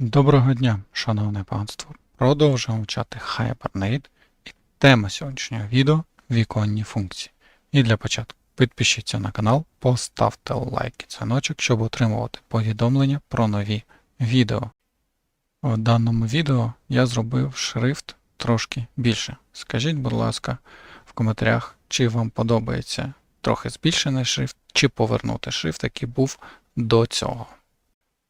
Доброго дня, шановне панство. Продовжуємо вчати Hibernate і тема сьогоднішнього відео віконні функції. І для початку підпишіться на канал, поставте лайк і дзвіночок, щоб отримувати повідомлення про нові відео. В даному відео я зробив шрифт трошки більше. Скажіть, будь ласка, в коментарях, чи вам подобається трохи збільшений шрифт, чи повернути шрифт, який був до цього.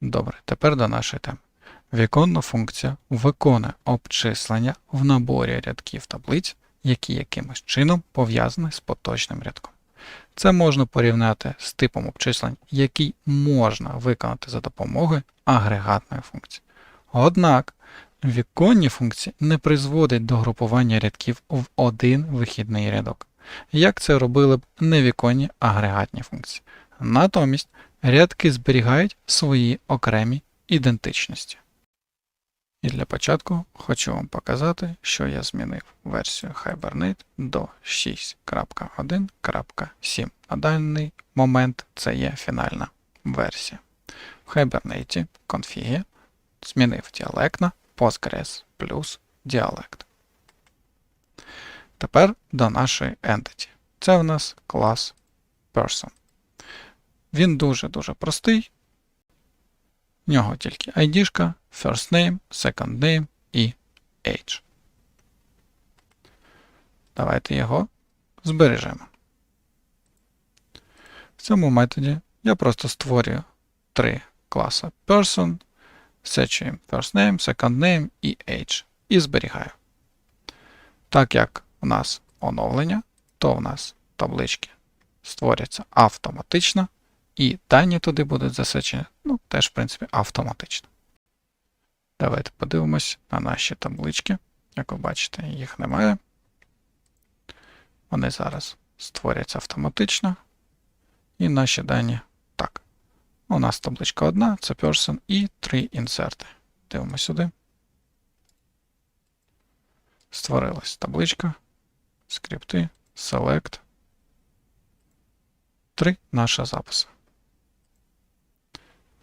Добре, тепер до нашої теми. Віконна функція виконує обчислення в наборі рядків таблиць, які якимось чином пов'язані з поточним рядком. Це можна порівняти з типом обчислень, який можна виконати за допомогою агрегатної функції. Однак віконні функції не призводять до групування рядків в один вихідний рядок, як це робили б невіконні агрегатні функції. Натомість рядки зберігають свої окремі ідентичності. І для початку хочу вам показати, що я змінив версію Hibernate до 6.1.7. На даний момент це є фінальна версія. В Hibernate конфігі змінив діалект на Postgres плюс діалект. Тепер до нашої entity. Це в нас клас person. Він дуже-дуже простий. В нього тільки ID, first name, second name і age. Давайте його збережемо. В цьому методі я просто створюю три класи person, сечуємо first name, second name і age. І зберігаю. Так як у нас оновлення, то у нас таблички створяться автоматично. І дані туди будуть засечені, ну, теж, в принципі, автоматично. Давайте подивимось на наші таблички. Як ви бачите, їх немає. Вони зараз створяться автоматично. І наші дані так. У нас табличка одна, це person і три інсерти. Дивимось сюди. Створилась табличка, скрипти, select. Три наші записи.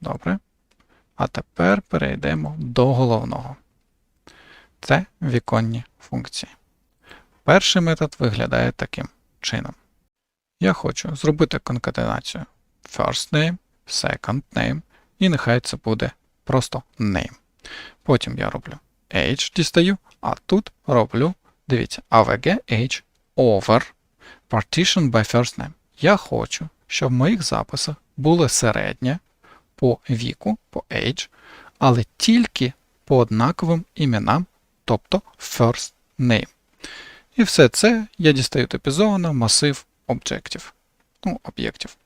Добре. А тепер перейдемо до головного. Це віконні функції. Перший метод виглядає таким чином. Я хочу зробити конкатенацію first name, second name, і нехай це буде просто name. Потім я роблю age дістаю, а тут роблю, дивіться, avg age over partition by first name. Я хочу, щоб в моїх записах було середнє по віку, по age, але тільки по однаковим іменам, тобто first name. І все це я дістаю типізовано масив об'єктів. Ну, об'єктів.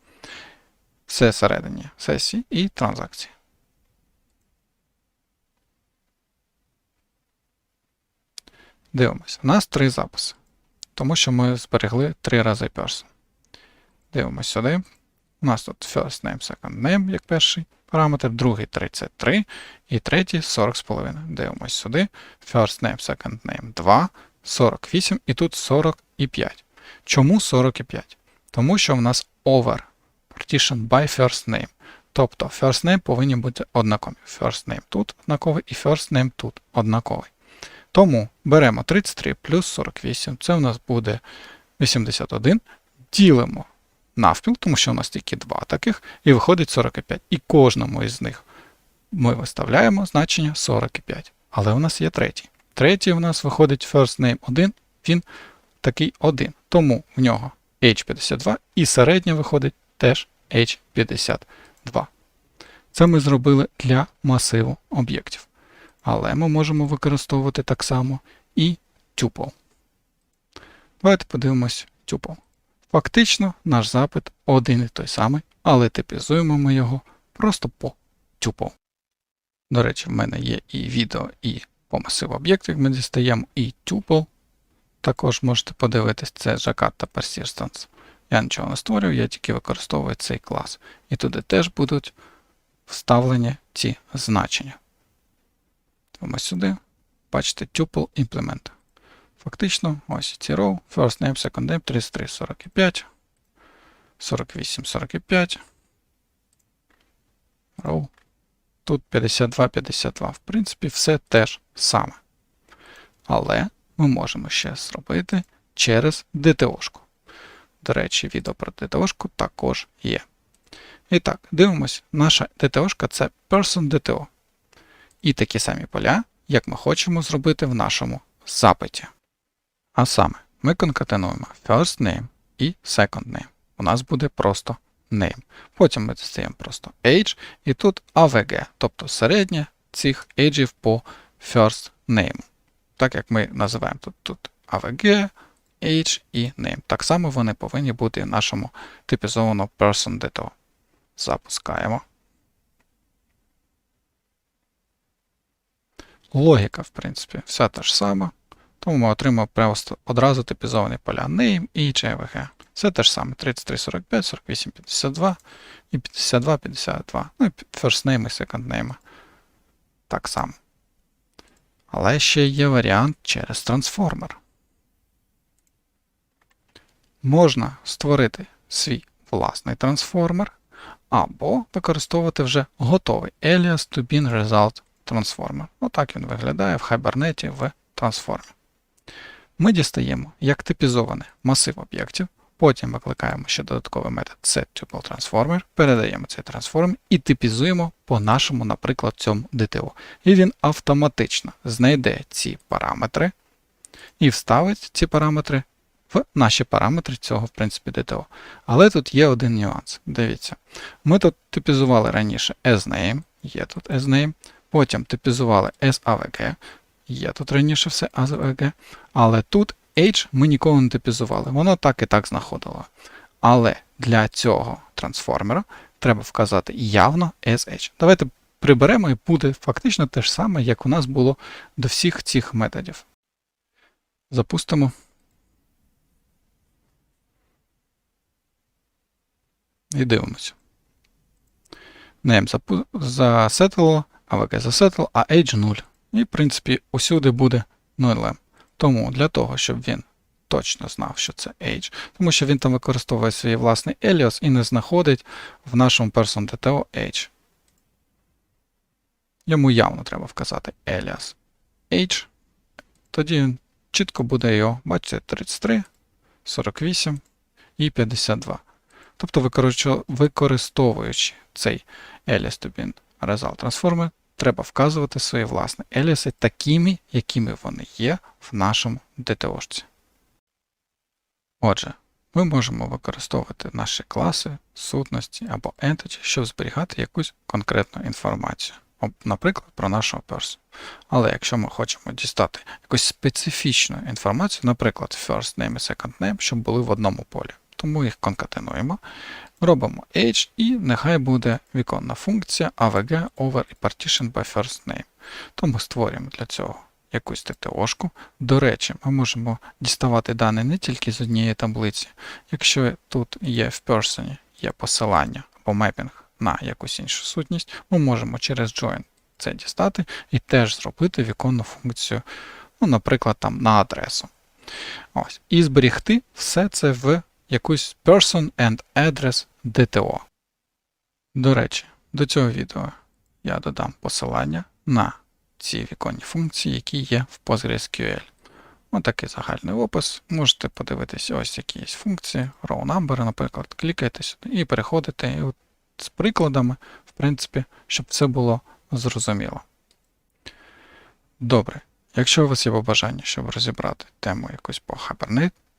Все всередині сесії і транзакції. Дивимося. У нас три записи, тому що ми зберегли три рази person. Дивимося сюди. У нас тут first name, second name, як перший параметр, другий 33 і третій 40,5. Дивимось сюди. First name, second name 2, 48 і тут 45. Чому 45? Тому що в нас over partition by first name. Тобто first name повинні бути однакові. First name тут однаковий і first name тут однаковий. Тому беремо 33 плюс 48, це у нас буде 81. Ділимо навпіл, тому що у нас тільки два таких, і виходить 45. І кожному із них ми виставляємо значення 45. Але у нас є третій. Третій у нас виходить first name 1, він такий 1. Тому в нього H52 і середнє виходить теж H52. Це ми зробили для масиву об'єктів. Але ми можемо використовувати так само і tuple. Давайте подивимось tuple. Фактично, наш запит один і той самий, але типізуємо ми його просто по тюпу. До речі, в мене є і відео, і по масиву об'єктів ми дістаємо і tuple. Також можете подивитись, це Jakarta Persistence. Я нічого не створюю, я тільки використовую цей клас. І туди теж будуть вставлені ці значення. Ось сюди. Бачите, tuple implement. Фактично, ось ці row, first name, second name, 33, 45, 48, 45. Row. тут 52-52. В принципі, все теж саме. Але ми можемо ще зробити через DTO-шку. До речі, відео про DTO-шку також є. І так, дивимось, наша DTO-шка це Person DTO. І такі самі поля, як ми хочемо зробити в нашому запиті. А саме, ми конкатенуємо first name і second name. У нас буде просто name. Потім ми дістаємо просто age, і тут AVG, тобто середнє цих ageів по first name. Так як ми називаємо тут, тут AVG, age і name. Так само вони повинні бути в нашому типізованому person DTO. Запускаємо. Логіка, в принципі, вся та ж сама. Тому ми отримаємо просто одразу типізовані поля name і JVG. Все те ж саме: 33, 45, 48, 52 і 52, 52. Ну і first name і second name. Так само. Але ще є варіант через трансформер. Можна створити свій власний трансформер, або використовувати вже готовий alias to bin result transformer. Отак він виглядає в Hibernate в трансформі. Ми дістаємо як типізований масив об'єктів, потім викликаємо ще додатковий метод setTupleTransformer, передаємо цей трансформ і типізуємо по нашому, наприклад, цьому DTO. І він автоматично знайде ці параметри і вставить ці параметри в наші параметри цього, в принципі, DTO. Але тут є один нюанс. Дивіться, ми тут типізували раніше asName, є тут asName, потім типізували SAVG, є тут раніше все AVG, але тут H ми ніколи не типізували, воно так і так знаходило. Але для цього трансформера треба вказати явно SH. Давайте приберемо і буде фактично те ж саме, як у нас було до всіх цих методів. Запустимо. І дивимося. Name засетило, AVG засетило, а Age 0. І, в принципі, усюди буде 0. Тому для того, щоб він точно знав, що це Age, тому що він там використовує свій власний Elios і не знаходить в нашому person.dto Age. Йому явно треба вказати Elias Age. Тоді він чітко буде його, бачите, 33, 48 і 52. Тобто, використовуючи цей alias to bin result transformer, треба вказувати свої власні еліси такими, якими вони є в нашому DTO-шці. Отже, ми можемо використовувати наші класи, сутності або entity, щоб зберігати якусь конкретну інформацію, наприклад, про нашого персу. Але якщо ми хочемо дістати якусь специфічну інформацію, наприклад, first name і second name, щоб були в одному полі, тому їх конкатенуємо, робимо H і нехай буде віконна функція AVG over partition by first name. То ми створюємо для цього якусь ТТОшку. До речі, ми можемо діставати дані не тільки з однієї таблиці. Якщо тут є в person є посилання або мепінг на якусь іншу сутність, ми можемо через join це дістати і теж зробити віконну функцію, ну, наприклад, там на адресу. Ось. І зберігти все це в якусь person and address DTO. До речі, до цього відео я додам посилання на ці віконні функції, які є в PostgreSQL. Отакий загальний опис. Можете подивитися ось якісь функції, row number, наприклад, клікаєте сюди і переходите і от з прикладами, в принципі, щоб все було зрозуміло. Добре. Якщо у вас є бажання, щоб розібрати тему якусь по Hibernate,